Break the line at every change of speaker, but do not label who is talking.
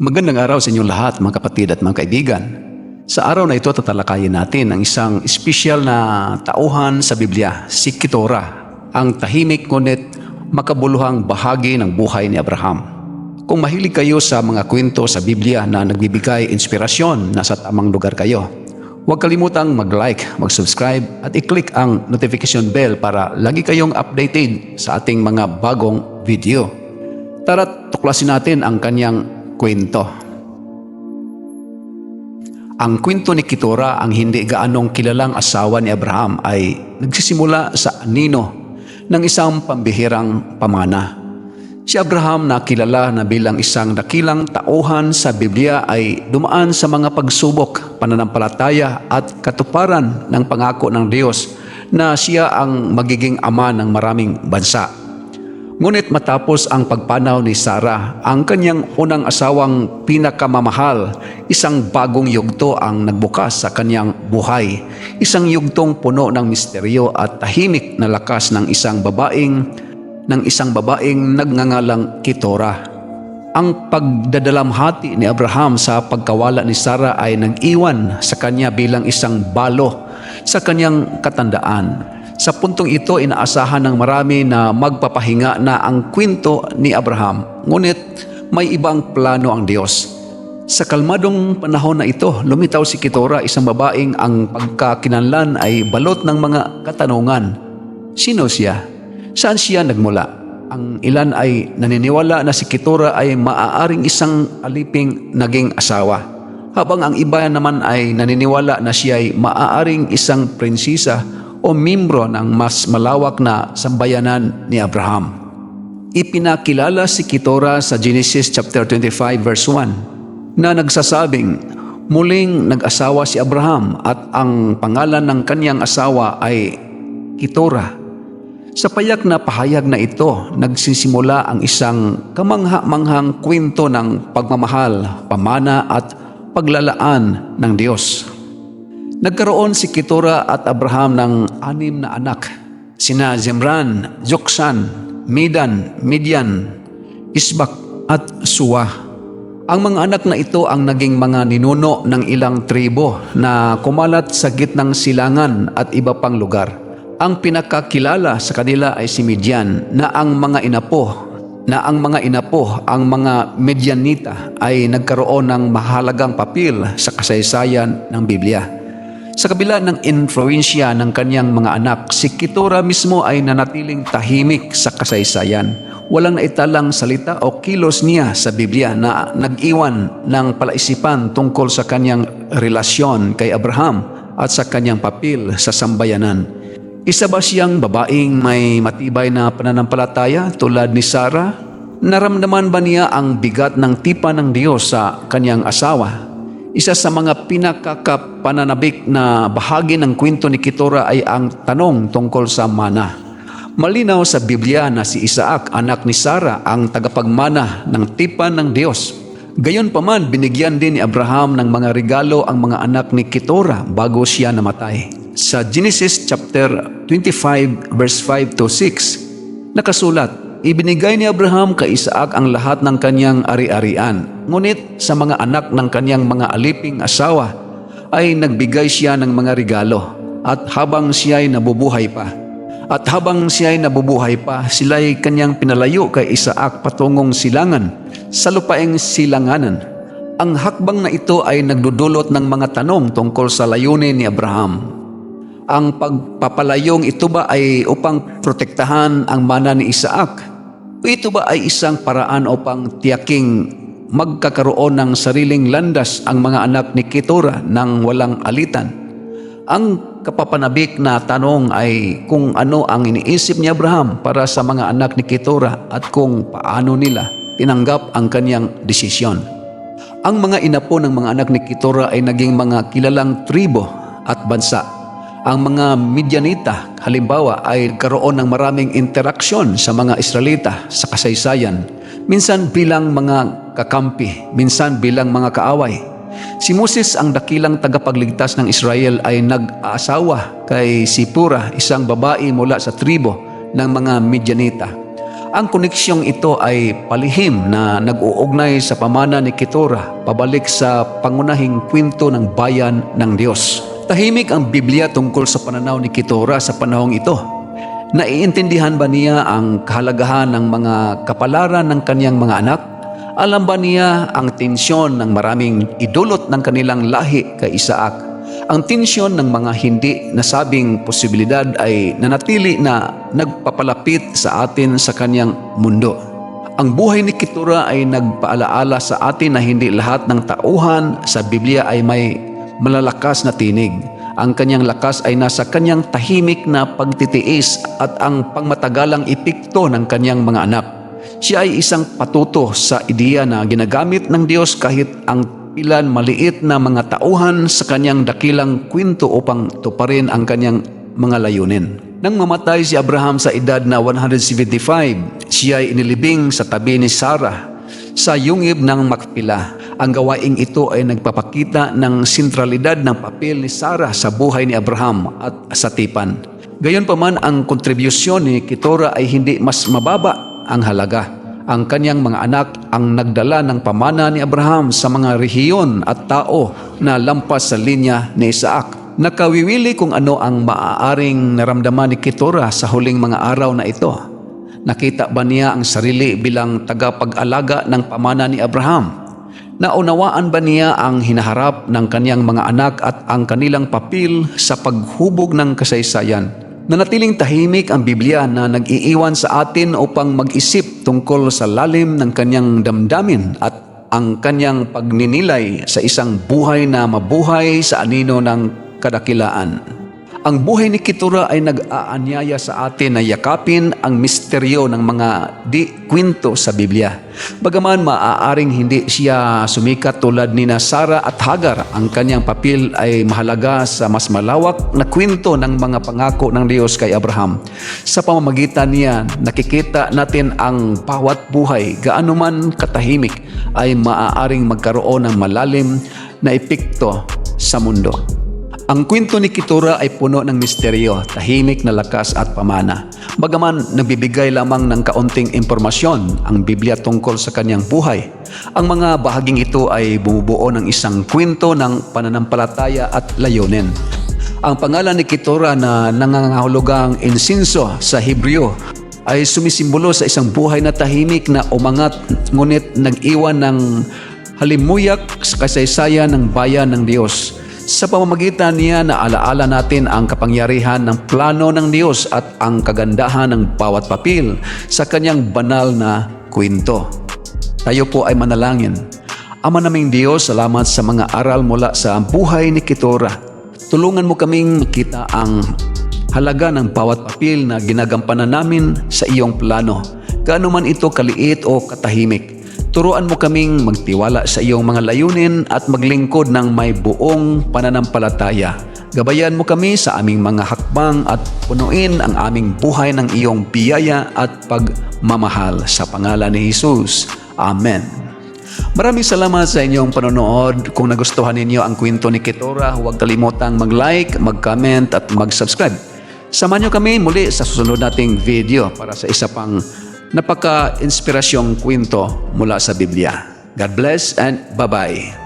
Magandang araw sa inyong lahat mga kapatid at mga kaibigan. Sa araw na ito tatalakayin natin ang isang espesyal na tauhan sa Biblia, si Kitora, ang tahimik ngunit makabuluhang bahagi ng buhay ni Abraham. Kung mahilig kayo sa mga kwento sa Biblia na nagbibigay inspirasyon, nasa tamang lugar kayo. Huwag kalimutang mag-like, mag-subscribe at i-click ang notification bell para lagi kayong updated sa ating mga bagong video. Tara't tuklasin natin ang kanyang kwento. Ang kwento ni Kitora, ang hindi gaanong kilalang asawa ni Abraham ay nagsisimula sa anino ng isang pambihirang pamana. Si Abraham na kilala na bilang isang dakilang tauhan sa Biblia ay dumaan sa mga pagsubok, pananampalataya at katuparan ng pangako ng Diyos na siya ang magiging ama ng maraming bansa. Ngunit matapos ang pagpanaw ni Sarah, ang kanyang unang asawang pinakamamahal, isang bagong yugto ang nagbukas sa kanyang buhay. Isang yugtong puno ng misteryo at tahimik na lakas ng isang babaeng ng isang babaeng nagngangalang Kitora. Ang pagdadalamhati ni Abraham sa pagkawala ni Sarah ay nag-iwan sa kanya bilang isang balo sa kanyang katandaan. Sa puntong ito, inaasahan ng marami na magpapahinga na ang kwento ni Abraham. Ngunit may ibang plano ang Diyos. Sa kalmadong panahon na ito, lumitaw si Kitora, isang babaeng ang pagkakinanlan ay balot ng mga katanungan. Sino siya? Saan siya nagmula? Ang ilan ay naniniwala na si Kitora ay maaaring isang aliping naging asawa. Habang ang iba naman ay naniniwala na siya ay maaaring isang prinsesa o membro ng mas malawak na sambayanan ni Abraham. Ipinakilala si Kitora sa Genesis chapter 25 verse 1 na nagsasabing, Muling nag-asawa si Abraham at ang pangalan ng kanyang asawa ay Kitora. Sa payak na pahayag na ito, nagsisimula ang isang kamangha-manghang kwento ng pagmamahal, pamana at paglalaan ng Diyos. Nagkaroon si Kitora at Abraham ng anim na anak, sina Zimran, Joksan, Midan, Midian, Isbak at Suwa. Ang mga anak na ito ang naging mga ninuno ng ilang tribo na kumalat sa gitnang silangan at iba pang lugar. Ang pinakakilala sa kanila ay si Midian na ang mga inapo na ang mga inapo, ang mga Midianita ay nagkaroon ng mahalagang papel sa kasaysayan ng Biblia. Sa kabila ng influensya ng kanyang mga anak, si Kitora mismo ay nanatiling tahimik sa kasaysayan. Walang naitalang salita o kilos niya sa Biblia na nag-iwan ng palaisipan tungkol sa kanyang relasyon kay Abraham at sa kanyang papel sa sambayanan. Isa ba siyang babaeng may matibay na pananampalataya tulad ni Sarah? Naramdaman ba niya ang bigat ng tipa ng Diyos sa kanyang asawa? Isa sa mga pinakakapananabik na bahagi ng kwento ni Kitora ay ang tanong tungkol sa mana. Malinaw sa Biblia na si Isaac, anak ni Sarah, ang tagapagmana ng tipan ng Diyos. Gayon pa man, binigyan din ni Abraham ng mga regalo ang mga anak ni Kitora bago siya namatay. Sa Genesis chapter 25 verse 5 to 6, nakasulat, Ibinigay ni Abraham kay Isaac ang lahat ng kanyang ari-arian. Ngunit sa mga anak ng kanyang mga aliping asawa ay nagbigay siya ng mga regalo at habang siya ay nabubuhay pa. At habang siya ay nabubuhay pa, sila ay kanyang pinalayo kay Isaac patungong silangan sa lupaing silanganan. Ang hakbang na ito ay nagdudulot ng mga tanong tungkol sa layunin ni Abraham. Ang pagpapalayong ito ba ay upang protektahan ang mana ni Isaac? Ito ba ay isang paraan upang tiyaking magkakaroon ng sariling landas ang mga anak ni Ketura ng walang alitan? Ang kapapanabik na tanong ay kung ano ang iniisip ni Abraham para sa mga anak ni Ketura at kung paano nila tinanggap ang kanyang desisyon. Ang mga inapo ng mga anak ni Ketura ay naging mga kilalang tribo at bansa ang mga Midianita, halimbawa, ay karoon ng maraming interaksyon sa mga Israelita sa kasaysayan. Minsan bilang mga kakampi, minsan bilang mga kaaway. Si Moses, ang dakilang tagapagligtas ng Israel, ay nag-aasawa kay Sipura, isang babae mula sa tribo ng mga Midianita. Ang koneksyong ito ay palihim na nag-uugnay sa pamana ni Ketura pabalik sa pangunahing kwento ng bayan ng Diyos. Tahimik ang Biblia tungkol sa pananaw ni Ketura sa panahong ito. Naiintindihan ba niya ang kahalagahan ng mga kapalaran ng kanyang mga anak? Alam ba niya ang tensyon ng maraming idulot ng kanilang lahi kay Isaac? Ang tensyon ng mga hindi nasabing posibilidad ay nanatili na nagpapalapit sa atin sa kanyang mundo. Ang buhay ni Ketura ay nagpaalaala sa atin na hindi lahat ng tauhan sa Biblia ay may malalakas na tinig. Ang kanyang lakas ay nasa kanyang tahimik na pagtitiis at ang pangmatagalang epekto ng kanyang mga anak. Siya ay isang patuto sa ideya na ginagamit ng Diyos kahit ang ilan maliit na mga tauhan sa kanyang dakilang kwento upang tuparin ang kanyang mga layunin. Nang mamatay si Abraham sa edad na 175, siya ay inilibing sa tabi ni Sarah sa yungib ng Makpila. Ang gawaing ito ay nagpapakita ng sentralidad ng papel ni Sarah sa buhay ni Abraham at sa tipan. Gayon pa man ang kontribusyon ni Ketura ay hindi mas mababa ang halaga ang kanyang mga anak ang nagdala ng pamana ni Abraham sa mga rehiyon at tao na lampas sa linya ni Isaac. Nakawiwili kung ano ang maaaring naramdaman ni Ketura sa huling mga araw na ito. Nakita ba niya ang sarili bilang tagapag-alaga ng pamana ni Abraham? Naunawaan ba niya ang hinaharap ng kanyang mga anak at ang kanilang papil sa paghubog ng kasaysayan? Nanatiling tahimik ang Biblia na nag-iiwan sa atin upang mag-isip tungkol sa lalim ng kanyang damdamin at ang kanyang pagninilay sa isang buhay na mabuhay sa anino ng kadakilaan. Ang buhay ni Ketura ay nag-aanyaya sa atin na yakapin ang misteryo ng mga di kwento sa Biblia. Bagaman maaaring hindi siya sumikat tulad ni Sara at Hagar, ang kanyang papel ay mahalaga sa mas malawak na kwento ng mga pangako ng Diyos kay Abraham. Sa pamamagitan niya, nakikita natin ang bawat buhay, gaano man katahimik, ay maaaring magkaroon ng malalim na epekto sa mundo. Ang kwento ni Ketura ay puno ng misteryo, tahimik na lakas at pamana. Bagaman nagbibigay lamang ng kaunting impormasyon ang Biblia tungkol sa kanyang buhay, ang mga bahaging ito ay bumubuo ng isang kwento ng pananampalataya at layunin. Ang pangalan ni Ketura na nangangahulugang insinso sa Hebreo ay sumisimbolo sa isang buhay na tahimik na umangat ngunit nag-iwan ng halimuyak sa kasaysayan ng bayan ng Diyos. Sa pamamagitan niya na alaala natin ang kapangyarihan ng plano ng Diyos at ang kagandahan ng bawat papel sa kanyang banal na kwento. Tayo po ay manalangin. Ama naming Diyos, salamat sa mga aral mula sa buhay ni Ketura. Tulungan mo kaming makita ang halaga ng bawat papel na ginagampanan namin sa iyong plano. Gaano man ito kaliit o katahimik. Turuan mo kaming magtiwala sa iyong mga layunin at maglingkod ng may buong pananampalataya. Gabayan mo kami sa aming mga hakbang at punuin ang aming buhay ng iyong biyaya at pagmamahal sa pangalan ni Jesus. Amen. Maraming salamat sa inyong panonood. Kung nagustuhan ninyo ang kwento ni Ketora, huwag kalimutang mag-like, mag-comment at mag-subscribe. Samahan nyo kami muli sa susunod nating video para sa isa pang napaka-inspirasyong kwento mula sa Biblia. God bless and bye-bye.